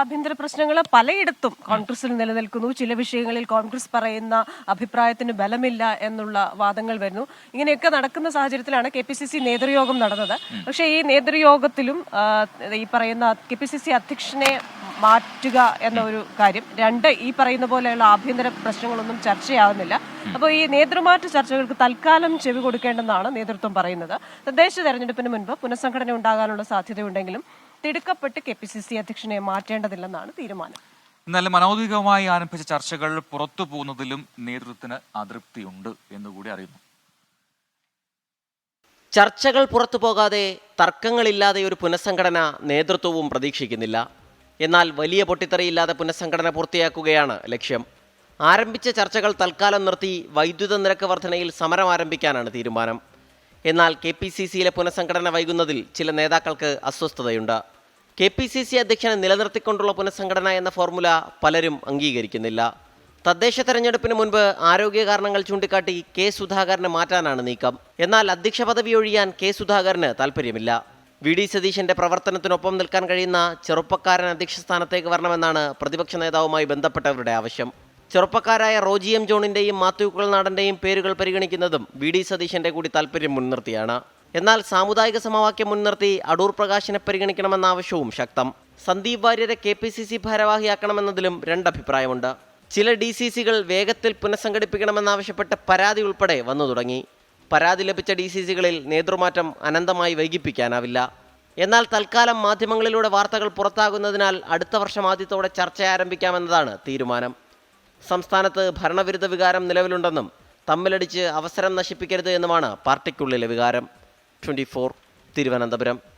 ആഭ്യന്തര പ്രശ്നങ്ങൾ പലയിടത്തും കോൺഗ്രസിൽ നിലനിൽക്കുന്നു. ചില വിഷയങ്ങളിൽ കോൺഗ്രസ് പറയുന്ന അഭിപ്രായത്തിന് ബലമില്ല എന്നുള്ള വാദങ്ങൾ വരുന്നു. ഇങ്ങനെയൊക്കെ നടക്കുന്ന സാഹചര്യത്തിലാണ് കെ പി സി സി നേതൃയോഗം നടന്നത്. പക്ഷേ ഈ നേതൃയോഗത്തിലും ഈ പറയുന്ന കെ പി സി സി അധ്യക്ഷനെ മാറ്റുക എന്ന ഒരു കാര്യം രണ്ട് ഈ പറയുന്ന പോലെയുള്ള ആഭ്യന്തര പ്രശ്നങ്ങളൊന്നും ചർച്ചയാകുന്നില്ല അപ്പോൾ ഈ നേതൃമാറ്റ ചർച്ചകൾക്ക് തൽക്കാലം ചെവി കൊടുക്കേണ്ടെന്നാണ് നേതൃത്വം പറയുന്നത്. തദ്ദേശ തെരഞ്ഞെടുപ്പിന് മുൻപ് പുനഃസംഘടന ഉണ്ടാകാനുള്ള സാധ്യതയുണ്ടെങ്കിലും തിടുക്കപ്പെട്ട് കെ പി സി സി അധ്യക്ഷനെ മാറ്റേണ്ടതില്ലെന്നാണ് തീരുമാനം. എന്നാലും അനൗദ്യോഗികമായി ആരംഭിച്ച ചർച്ചകൾ പുറത്തു പോകുന്നതിലും നേതൃത്വത്തിന് അതൃപ്തിയുണ്ട് എന്നുകൂടി അറിയുന്നു. ചർച്ചകൾ പുറത്തു പോകാതെ തർക്കങ്ങളില്ലാതെ ഒരു പുനഃസംഘടന നേതൃത്വവും പ്രതീക്ഷിക്കുന്നില്ല. എന്നാൽ വലിയ പൊട്ടിത്തെറിയില്ലാതെ പുനഃസംഘടന പൂർത്തിയാക്കുകയാണ് ലക്ഷ്യം. ആരംഭിച്ച ചർച്ചകൾ തൽക്കാലം നിർത്തി വൈദ്യുത നിരക്ക് വർധനയിൽ സമരം ആരംഭിക്കാനാണ് തീരുമാനം. എന്നാൽ കെ പി സി സിയിലെ പുനഃസംഘടന വൈകുന്നതിൽ ചില നേതാക്കൾക്ക് അസ്വസ്ഥതയുണ്ട്. കെ പി സി സി അധ്യക്ഷനെ നിലനിർത്തിക്കൊണ്ടുള്ള പുനഃസംഘടന എന്ന ഫോർമുല പലരും അംഗീകരിക്കുന്നില്ല. തദ്ദേശ തെരഞ്ഞെടുപ്പിന് മുൻപ് ആരോഗ്യ കാരണങ്ങൾ ചൂണ്ടിക്കാട്ടി കെ സുധാകരനെ മാറ്റാനാണ് നീക്കം. എന്നാൽ അധ്യക്ഷ പദവി ഒഴിയാൻ കെ സുധാകരന് താല്പര്യമില്ല വി ഡി സതീശന്റെ പ്രവർത്തനത്തിനൊപ്പം നിൽക്കാൻ കഴിയുന്ന ചെറുപ്പക്കാരൻ അധ്യക്ഷ സ്ഥാനത്തേക്ക് വരണമെന്നാണ് പ്രതിപക്ഷ നേതാവുമായി ബന്ധപ്പെട്ടവരുടെ ആവശ്യം. ചെറുപ്പക്കാരായ റോജി എം ജോണിന്റെയും മാത്യു കുളനാടന്റെയും പേരുകൾ പരിഗണിക്കുന്നതും വി ഡി സതീശന്റെ കൂടി താല്പര്യം മുൻനിർത്തിയാണ്. എന്നാൽ സാമുദായിക സമവാക്യം മുൻനിർത്തി അടൂർ പ്രകാശിനെ പരിഗണിക്കണമെന്ന ആവശ്യവും ശക്തം. സന്ദീപ് വാര്യരെ കെ പി സി സി ഭാരവാഹിയാക്കണമെന്നതിലും രണ്ടഭിപ്രായമുണ്ട് ചില ഡി സി സികൾ വേഗത്തിൽ പുനഃസംഘടിപ്പിക്കണമെന്നാവശ്യപ്പെട്ട് പരാതി ഉൾപ്പെടെ വന്നു തുടങ്ങി. പരാതി ലഭിച്ച ഡി സി സികളിൽ നേതൃമാറ്റം അനന്തമായി വൈകിപ്പിക്കാനാവില്ല. എന്നാൽ തൽക്കാലം മാധ്യമങ്ങളിലൂടെ വാർത്തകൾ പുറത്താകുന്നതിനാൽ അടുത്ത വർഷം ആദ്യത്തോടെ ചർച്ച ആരംഭിക്കാമെന്നതാണ് തീരുമാനം. സംസ്ഥാനത്ത് ഭരണവിരുദ്ധ വികാരം നിലവിലുണ്ടെന്നും തമ്മിലടിച്ച് അവസരം നശിപ്പിക്കരുത് എന്നുമാണ് പാർട്ടിക്കുള്ളിലെ വികാരം. ട്വന്റി തിരുവനന്തപുരം.